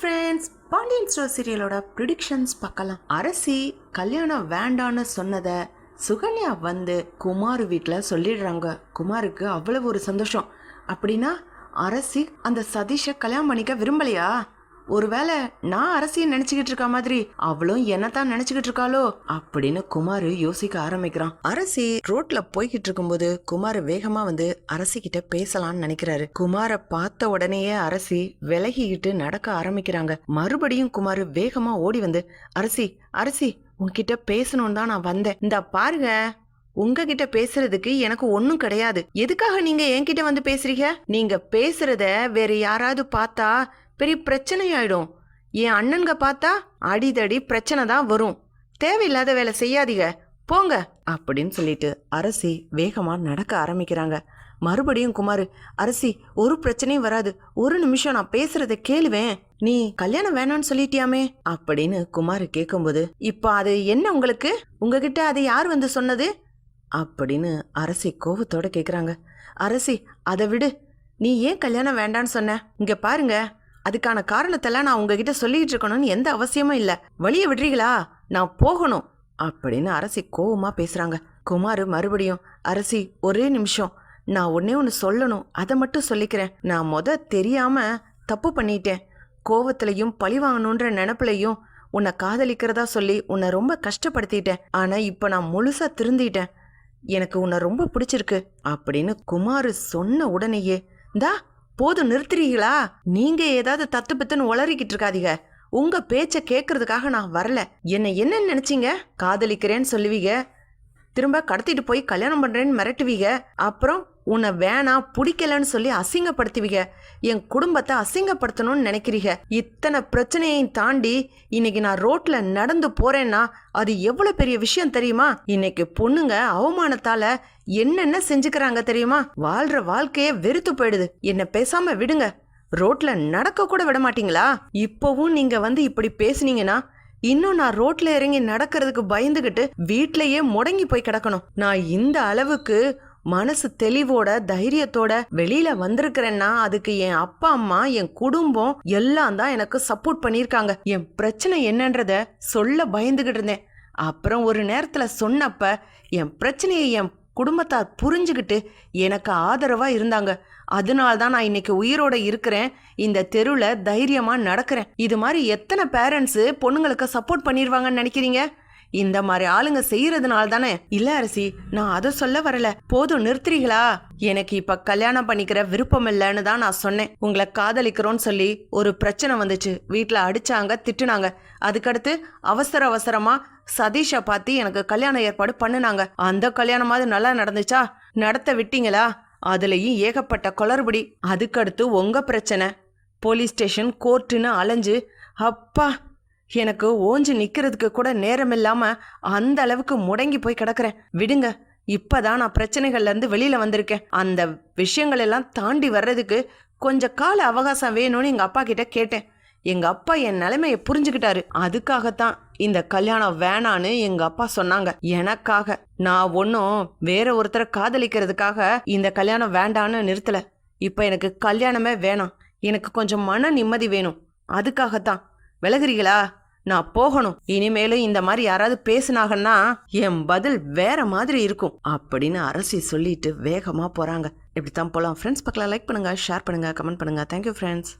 Friends Pandian store சீரியலோட predictions பார்க்கலாம். அரசி கல்யாணம் வேண்டான்னு சொன்னதை சுகன்யா வந்து குமார் வீட்டில் சொல்லிடுறாங்க. குமாருக்கு அவ்வளவு ஒரு சந்தோஷம். அப்படின்னா அரசி அந்த சதீஷை கல்யாணம் பண்ணிக்க விரும்பலையா? ஒருவேளை நான் அரசியை நினைச்சுக்கிட்டு இருக்க மாதிரி அவளும் என்னத்தான் நினைச்சுக்கிட்டு இருக்காளோ அப்படின்னு குமார் யோசிக்க ஆரம்பிக்கிறான். அரசி ரோட்ல போய்கிட்டு இருக்கும்போது குமார் வேகமா வந்து அரசி கிட்ட பேசலாம்னு நினைக்கிறாரு. குமார பார்த்த உடனேயே அரசி விலகிக்கிட்டு நடக்க ஆரம்பிக்கிறாங்க. மறுபடியும் குமார் வேகமா ஓடி வந்து அரசி அரசி உன்கிட்ட பேசணும்னு தான் நான் வந்தேன். இந்த பாருங்க உங்ககிட்ட பேசுறதுக்கு எனக்கு ஒன்றும் கிடையாது. எதுக்காக நீங்க என்கிட்ட வந்து பேசுறீங்க? நீங்க பேசுறத வேற யாராவது பார்த்தா பெரிய பிரச்சனையாயிடும். என் அண்ணன்க பார்த்தா அடிதடி பிரச்சனை தான் வரும். தேவையில்லாத வேலை செய்யாதீங்க. போங்க. அப்படின்னு சொல்லிட்டு அரசி வேகமாக நடக்க ஆரம்பிக்கிறாங்க. மறுபடியும் குமார் அரசி ஒரு பிரச்சனையும் வராது. ஒரு நிமிஷம் நான் பேசுறத கேளுவேன். நீ கல்யாணம் வேணாம்னு சொல்லிட்டியாமே? அப்படின்னு குமார் கேட்கும்போது இப்போ அது என்ன உங்களுக்கு? உங்ககிட்ட அதை யார் வந்து சொன்னது? அப்படின்னு அரசி கோவத்தோட கேட்குறாங்க அரசி அதை விடு. நீ ஏன் கல்யாணம் வேண்டான்னு சொன்ன? இங்க பாருங்க. அதுக்கான காரணத்தெல்லாம் நான் உங்ககிட்ட சொல்லிட்டு இருக்கணும்னு எந்த அவசியமும் இல்லை. வழிய விடுறீங்களா? நான் போகணும். அப்படின்னு அரசி கோவமா பேசுறாங்க. குமார் மறுபடியும் அரசி ஒரே நிமிஷம். நான் ஒன்னே ஒன்று சொல்லணும். அதை மட்டும் சொல்லிக்கிறேன். நான் மொத தெரியாம தப்பு பண்ணிட்டேன். கோவத்திலையும் பழி வாங்கணுன்ற நினப்புலையும் உன்னை காதலிக்கிறதா சொல்லி உன்னை ரொம்ப கஷ்டப்படுத்திட்டேன். ஆனா இப்போ நான் முழுசா திருந்திட்டேன். எனக்கு உன்னை ரொம்ப பிடிச்சிருக்கு. அப்படின்னு குமார் சொன்ன உடனேயே தா போதும் நிறுத்துறீங்களா? நீங்க ஏதாவது தத்து பித்துன்னு உளறிக்கிட்டு இருக்காதீங்க. உங்க பேச்சை கேட்கறதுக்காக நான் வரல. என்ன என்ன நினைச்சீங்க? காதலிக்கிறேன்னு சொல்லுவீங்க. திரும்ப கடத்திட்டு போய் கல்யாணம் பண்றேன்னு மிரட்டுவீங்க. அப்புறம் உன்னை வேணாம் பிடிக்கலன்னு சொல்லி அசிங்கப்படுத்துவீங்க. என் குடும்பத்தை அசிங்கப்படுத்தணும்னு நினைக்கிறீங்க. இத்தனை பிரச்சனையையும் தாண்டி இன்னைக்கு நான் ரோட்ல நடந்து போறேன்னா அது எவ்வளவு பெரிய விஷயம் தெரியுமா? இன்னைக்கு பொண்ணுங்க அவமானத்தால என்னென்ன செஞ்சுக்கிறாங்க தெரியுமா? வாழ்ற வாழ்க்கையே வெறுத்து போயிடுது. என்ன பேசாம விடுங்க. ரோட்ல நடக்க கூட விட மாட்டீங்களா? இப்போவும் நீங்க வந்து இப்படி பேசுனீங்கன்னா இன்னும் நான் ரோட்ல இறங்கி நடக்கிறதுக்கு பயந்துகிட்டு வீட்லயே முடங்கி போய் கிடக்கணும். நான் இந்த அளவுக்கு மனசு தெளிவோட தைரியத்தோட வெளியில வந்திருக்கிறேன்னா அதுக்கு என் அப்பா அம்மா என் குடும்பம் எல்லாம் தான் எனக்கு சப்போர்ட் பண்ணியிருக்காங்க. என் பிரச்சனை என்னன்றத சொல்ல பயந்துகிட்டு இருந்தேன். அப்புறம் ஒரு நேரத்துல சொன்னப்ப என் பிரச்சனையை என் குடும்பத்தார் புரிஞ்சுக்கிட்டு எனக்கு ஆதரவாக இருந்தாங்க. அதனால தான் நான் இன்னைக்கு உயிரோட இருக்கிறேன். இந்த தெருவில் தைரியமாக நடக்கிறேன். இது மாதிரி எத்தனை பேரண்ட்ஸு பொண்ணுங்களுக்கு சப்போர்ட் பண்ணிடுவாங்கன்னு நினைக்கிறீங்க? இந்த மாதிரி ஆளுங்க செய்யறதுனால தானே இல்ல அரசி நான் அதை சொல்ல வரல. போதும் நிறுத்துறீங்களா? எனக்கு இப்ப கல்யாணம் பண்ணிக்கிற விருப்பம் இல்லைன்னு தான் நான் சொன்னேன். உங்களை காதலிக்கிறோன்னு சொல்லி ஒரு பிரச்சனை வந்துச்சு. வீட்டுல அடிச்சாங்க திட்டுனாங்க. அதுக்கடுத்து அவசர அவசரமா சதீஷை பார்த்து எனக்கு கல்யாண ஏற்பாடு பண்ணுனாங்க. அந்த கல்யாணமாவது நல்லா நடந்துச்சா? நடத்த விட்டீங்களா? அதுலயும் ஏகப்பட்ட குளறுபடி. அதுக்கடுத்து உங்க பிரச்சனை. போலீஸ் ஸ்டேஷன் கோர்ட்டுன்னு அலைஞ்சு அப்பா எனக்கு ஓஞ்சு நிக்கிறதுக்கு கூட நேரம் இல்லாம அந்த அளவுக்கு முடங்கி போய் கிடக்குறேன். விடுங்க இப்பதான் நான் பிரச்சனைகள்ல இருந்து வெளியில வந்திருக்கேன். அந்த விஷயங்கள் எல்லாம் தாண்டி வர்றதுக்கு கொஞ்சம் கால அவகாசம் வேணும்னு எங்க அப்பா கிட்ட கேட்டேன். எங்க அப்பா என் நிலைமையை புரிஞ்சுக்கிட்டாரு. அதுக்காகத்தான் இந்த கல்யாணம் வேணான்னு எங்க அப்பா சொன்னாங்க. எனக்காக. நான் ஒன்றும் வேற ஒருத்தரை காதலிக்கிறதுக்காக இந்த கல்யாணம் வேண்டான்னு நிறுத்தல. இப்போ எனக்கு கல்யாணமே வேணாம். எனக்கு கொஞ்சம் மன நிம்மதி வேணும். அதுக்காகத்தான். விலகுறீங்களா? நான் போகணும். இனிமேலும் இந்த மாதிரி யாராவது பேசுனாங்கன்னா என் பதில் வேற மாதிரி இருக்கும் அப்படின்னு அரசி சொல்லிட்டு வேகமா போறாங்க. இப்படித்தான் போலாம். ஃப்ரெண்ட்ஸ் பக்கம் லைக் பண்ணுங்க ஷேர் பண்ணுங்க கமெண்ட் பண்ணுங்க. Thank you friends